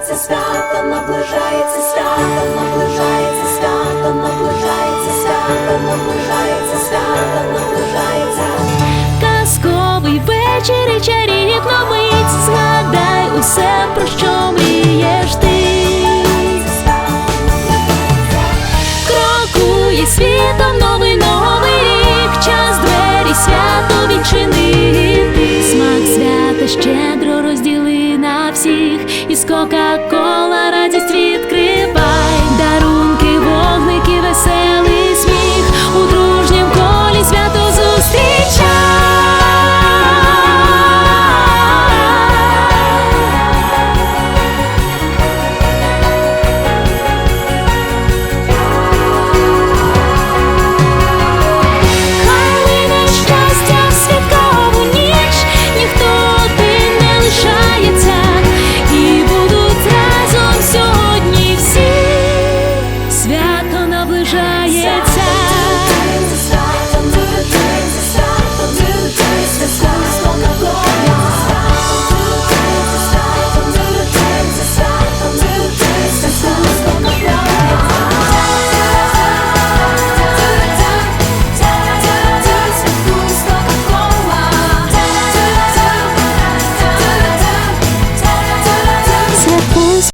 наближається свято, наближається свято, наближається свято, наближається свято, наближається свято, наближається. Казковий вечір і чарівник новиць. Згадай усе, про що мрієш ти. Крокує світом новий новий рік. Час двері свято відчинити. Смак свята щедро розділи на всіх. Coca-Cola